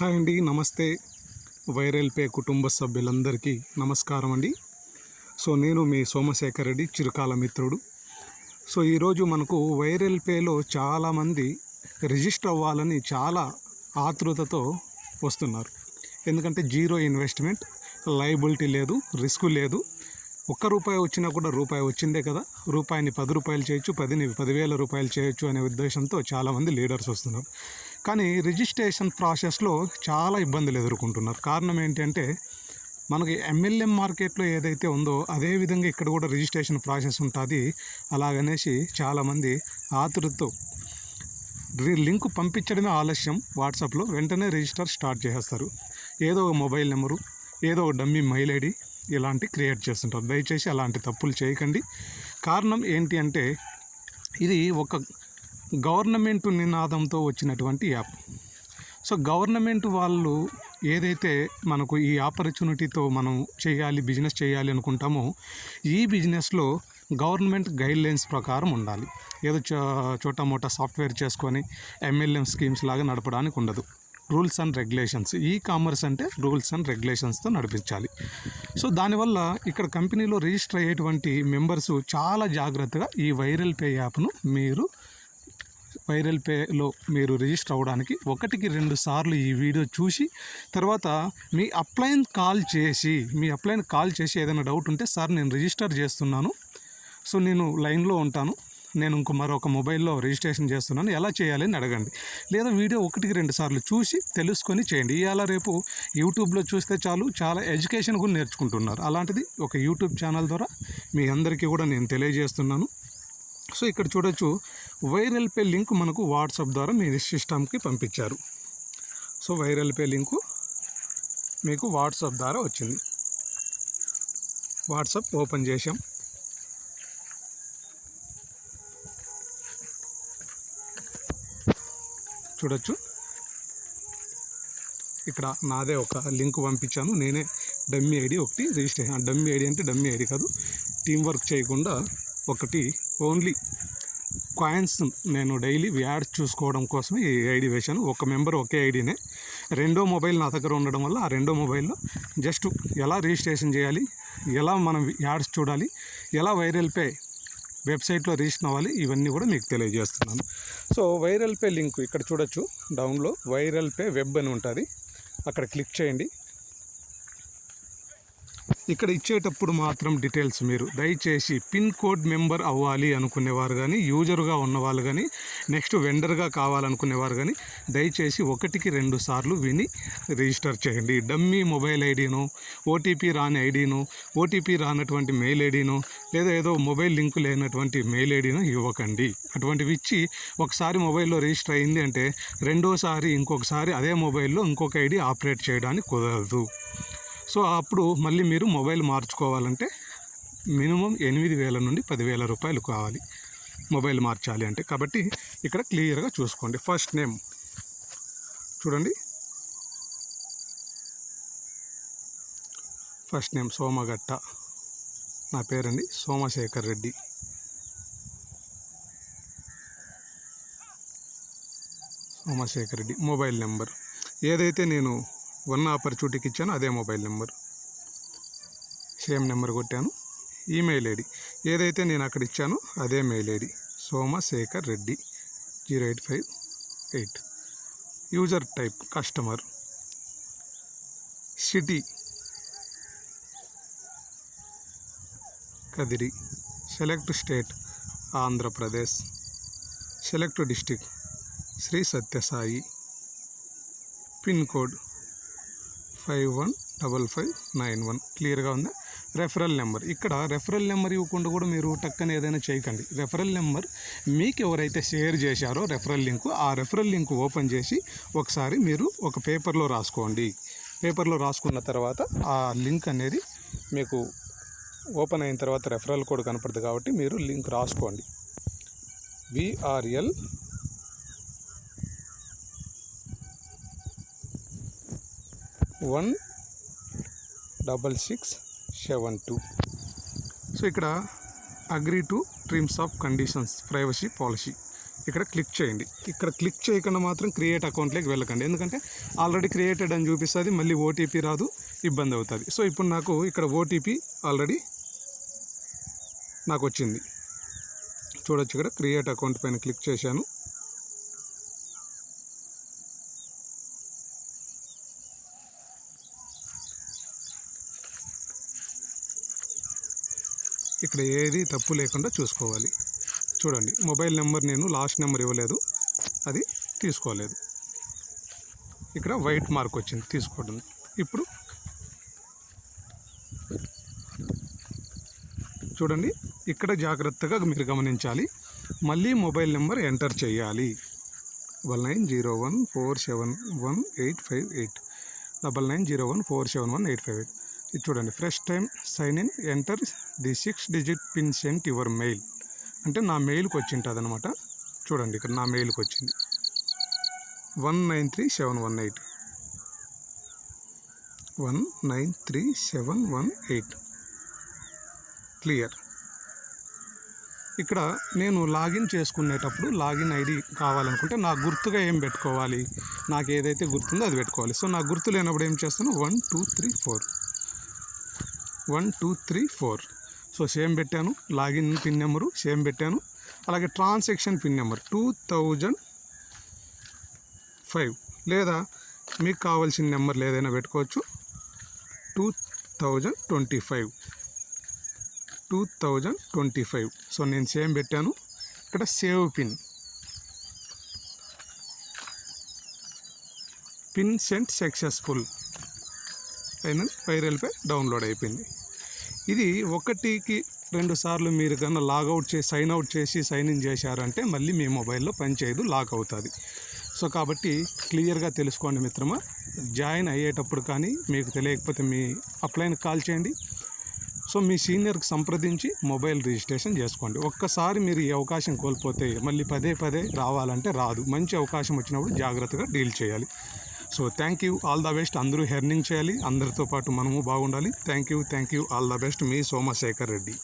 Hi అండి నమస్తే. Viral pay కుటుంబ సభ్యులందరికీ నమస్కారం అండి. సో నేను మీ సోమశేఖర్ రెడ్డి చిరుకాల మిత్రుడు. సో ఈరోజు మనకు వైరల్ పేలో చాలామంది రిజిస్టర్ అవ్వాలని చాలా ఆతృతతో వస్తున్నారు. ఎందుకంటే జీరో ఇన్వెస్ట్మెంట్ లయబిలిటీ లేదు రిస్క్ లేదు. ఒక్క రూపాయి వచ్చినా కూడా రూపాయి వచ్చిందే కదా. రూపాయిని పది రూపాయలు చేయొచ్చు పదిని పదివేల రూపాయలు చేయొచ్చు అనే ఉద్దేశంతో చాలామంది లీడర్స్ వస్తున్నారు. కానీ రిజిస్ట్రేషన్ ప్రాసెస్లో చాలా ఇబ్బందులు ఎదుర్కొంటున్నారు. కారణం ఏంటంటే మనకి ఎమ్మెల్యే మార్కెట్లో ఏదైతే ఉందో అదే విధంగా ఇక్కడ కూడా రిజిస్ట్రేషన్ ప్రాసెస్ ఉంటుంది. అలాగనేసి చాలామంది ఆతృతతో లింక్ పంపించడమే ఆలస్యం. వాట్సాప్లో వెంటనే రిజిస్టర్ స్టార్ట్ చేసేస్తారు. ఏదో ఒక మొబైల్ నెంబరు ఏదో ఒక డమ్మీ మెయిల్ ఐడి ఇలాంటి క్రియేట్ చేస్తుంటారు. దయచేసి అలాంటి తప్పులు చేయకండి. కారణం ఏంటి అంటే ఇది ఒక గవర్నమెంట్ నినాదంతో వచ్చినటువంటి యాప్. సో గవర్నమెంట్ వాళ్ళు ఏదైతే మనకు ఈ ఆపర్చునిటీతో మనం చేయాలి బిజినెస్ చేయాలి అనుకుంటామో ఈ బిజినెస్లో గవర్నమెంట్ గైడ్లైన్స్ ప్రకారం ఉండాలి. ఏదో చో చోటా మోటా సాఫ్ట్వేర్ చేసుకొని ఎంఎల్ఎం స్కీమ్స్ లాగా నడపడానికి ఉండదు. Rules and regulations. E commerce అంటే రూల్స్ అండ్ రెగ్యులేషన్స్తో నడిపించాలి. సో దానివల్ల ఇక్కడ కంపెనీలో రిజిస్టర్ అయ్యేటువంటి మెంబర్స్ చాలా జాగ్రత్తగా ఈ వైరల్ పే యాప్ను మీరు వైరల్ పేలో మీరు రిజిస్టర్ అవ్వడానికి ఒకటికి రెండు సార్లు ఈ వీడియో చూసి తర్వాత మీ అప్లైన్ కాల్ చేసి మీ అప్లైన్ కాల్ చేసి ఏదైనా డౌట్ ఉంటే సార్ నేను రిజిస్టర్ చేస్తున్నాను. సో నేను లైన్లో ఉంటాను. నేను ఇంకో మరొక మొబైల్లో రిజిస్ట్రేషన్ చేస్తున్నాను. ఎలా చేయాలి అని అడగండి. లేదా వీడియో ఒకటికి రెండు సార్లు చూసి తెలుసుకొని చేయండి. ఇవాళ రేపు యూట్యూబ్లో చూస్తే చాలు చాలా ఎడ్యుకేషన్ కూడా నేర్చుకుంటున్నారు. అలాంటిది ఒక యూట్యూబ్ ఛానల్ ద్వారా మీ అందరికీ కూడా నేను తెలియజేస్తున్నాను. సో ఇక్కడ చూడొచ్చు వైరల్ పే లింక్ మనకు వాట్సాప్ ద్వారా మీ సిస్టమ్కి పంపించారు. సో వైరల్ పే లింకు మీకు వాట్సాప్ ద్వారా వచ్చింది. వాట్సాప్ ఓపెన్ చేసాం చూడొచ్చు. ఇక్కడ నాదే ఒక లింక్ పంపించాను. నేనే డమ్మీ ఐడి ఒకటి రిజిస్టర్ డమ్మీ ఐడి అంటే డమ్మీ ఐడి కాదు. టీం వర్క్ చేయకుండా ఒకటి ఓన్లీ కాయిన్స్ నేను డైలీ యాడ్స్ చూసుకోవడం కోసం ఈ ఐడి వేశాను. ఒక మెంబర్ ఒకే ఐడినే రెండో మొబైల్ నా దగ్గర ఉండడం వల్ల ఆ రెండో మొబైల్లో జస్ట్ ఎలా రిజిస్ట్రేషన్ చేయాలి ఎలా మనం యాడ్స్ చూడాలి ఎలా వైరల్ పే వెబ్సైట్లో రిజిస్టర్ అవ్వాలి ఇవన్నీ కూడా మీకు తెలియజేస్తున్నాను. సో వైరల్ పే లింక్ ఇక్కడ చూడొచ్చు. డౌన్లో వైరల్ పే వెబ్ అని ఉంటుంది. అక్కడ క్లిక్ చేయండి. ఇక్కడ ఇచ్చేటప్పుడు మాత్రం డీటెయిల్స్ మీరు. దయచేసి పిన్ కోడ్ మెంబర్ అవ్వాలి అనుకునేవారు కానీ యూజర్గా ఉన్నవాళ్ళు కానీ నెక్స్ట్ వెండర్గా కావాలనుకునేవారు కానీ దయచేసి ఒకటికి రెండు సార్లు విని రిజిస్టర్ చేయండి. డమ్మీ మొబైల్ ఐడీను ఓటీపీ రాని ఐడీను ఓటీపీ రానటువంటి మెయిల్ ఐడీను లేదా ఏదో మొబైల్ లింకు లేనటువంటి మెయిల్ ఐడీను ఇవ్వకండి. అటువంటివి ఇచ్చి ఒకసారి మొబైల్లో రిజిస్టర్ అయింది అంటే రెండోసారి ఇంకొకసారి అదే మొబైల్లో ఇంకొక ఐడి ఆపరేట్ చేయడానికి కుదరదు. సో అప్పుడు మళ్ళీ మీరు మొబైల్ మార్చుకోవాలంటే మినిమం ఎనిమిది వేల నుండి పదివేల రూపాయలు కావాలి మొబైల్ మార్చాలి అంటే. కాబట్టి ఇక్కడ క్లియర్గా చూసుకోండి. ఫస్ట్ నేమ్ చూడండి. First name Somagatta. నా పేరండి సోమశేఖర్ రెడ్డి. సోమశేఖర్ రెడ్డి. Mobile number. ఏదైతే నేను వన్ ఆపర్చునిటీకి ఇచ్చాను అదే మొబైల్ నెంబర్. సేమ్ నెంబర్ కొట్టాను. Email ID. ఏదైతే నేను అక్కడ ఇచ్చానో అదే mail ID. Somashekar Reddy zero eight five eight. User type customer. City Kadiri. Select state Andhra Pradesh. Select district Sri Sathya Sai. Pin code five one double five nine one క్లియర్గా ఉంది referral number ఇక్కడ referral number ఇవ్వకుండా కూడా మీరు టక్కని ఏదైనా చేయకండి referral number మీకు ఎవరైతే షేర్ చేశారో రెఫరల్ లింక్ ఆ రెఫరల్ లింక్ ఓపెన్ చేసి ఒకసారి మీరు ఒక పేపర్లో రాసుకోండి పేపర్లో రాసుకున్న తర్వాత ఆ లింక్ అనేది మీకు ఓపెన్ అయిన తర్వాత రెఫరల్ కోడ్ కనపడుతుంది కాబట్టి మీరు లింక్ రాసుకోండి URL one double six seven two. So ఇక్కడ agree to terms of conditions privacy policy ఇక్కడ క్లిక్ చేయండి. ఇక్కడ క్లిక్ చేయకుండా మాత్రం క్రియేట్ అకౌంట్లోకి వెళ్ళకండి. ఎందుకంటే ఆల్రెడీ క్రియేటెడ్ అని చూపిస్తుంది మళ్ళీ ఓటీపీ రాదు ఇబ్బంది అవుతుంది. సో ఇప్పుడు నాకు ఇక్కడ ఓటీపీ ఆల్రెడీ నాకు వచ్చింది. చూడొచ్చు ఇక్కడ క్రియేట్ అకౌంట్ పైన క్లిక్ చేశాను. ఇక్కడ ఏది తప్పు లేకుండా చూసుకోవాలి. చూడండి మొబైల్ నెంబర్ నేను లాస్ట్ నెంబర్ ఇవ్వలేదు. అది తీసుకోలేదు. ఇక్కడ వైట్ మార్క్ వచ్చింది తీసుకోవడం. ఇప్పుడు చూడండి ఇక్కడ జాగ్రత్తగా మీరు గమనించాలి. మళ్ళీ మొబైల్ నెంబర్ ఎంటర్ చేయాలి. Double nine zero one four seven one eight five eight. Double nine zero one four seven one eight five eight. ఇది చూడండి. Fresh time sign in enter the six digit pin sent your mail అంటే నా మెయిల్కి వచ్చింటుంది అనమాట చూడండి ఇక్కడ నా మెయిల్కి వచ్చింది. One nine three seven one eight one nine three seven one eight clear ఇక్కడ నేను లాగిన్ చేసుకునేటప్పుడు లాగిన్ ఐడి కావాలనుకుంటే నాకు గుర్తుగా ఏం పెట్టుకోవాలి? నాకు ఏదైతే గుర్తుందో అది పెట్టుకోవాలి. సో నాకు గుర్తు లేనప్పుడు ఏం చేస్తాను? One two three four one two three four. So same పెట్టాను. లాగిన్ పిన్ నెంబరు సేమ్ పెట్టాను. అలాగే transaction pin number two thousand five. లేదా మీకు కావాల్సిన నెంబర్లు ఏదైనా పెట్టుకోవచ్చు. Two thousand twenty five. Two thousand twenty five. So నేను సేమ్ పెట్టాను. ఇక్కడ save pin. Pin sent successful. పైన వైరెల్పై డౌన్లోడ్ అయిపోయింది. ఇది ఒకటికి రెండు సార్లు మీరు కన్నా లాగౌట్ చేసి సైన్ అవుట్ చేసి సైన్ ఇన్ చేశారంటే మళ్ళీ మీ మొబైల్లో పనిచేయదు లాక్ అవుతుంది. సో కాబట్టి క్లియర్గా తెలుసుకోండి మిత్రమా. జాయిన్ అయ్యేటప్పుడు కానీ మీకు తెలియకపోతే మీ అప్లైన్కి కాల్ చేయండి. సో మీ సీనియర్కి సంప్రదించి మొబైల్ రిజిస్ట్రేషన్ చేసుకోండి. ఒక్కసారి మీరు ఈ అవకాశం కోల్పోతే మళ్ళీ పదే పదే రావాలంటే రాదు. మంచి అవకాశం వచ్చినప్పుడు జాగ్రత్తగా డీల్ చేయాలి. So thank you all the best అందరూ హెర్నింగ్ చేయాలి. అందరితో పాటు మనము బాగుండాలి. Thank you thank you all the best me Somashekar Reddy.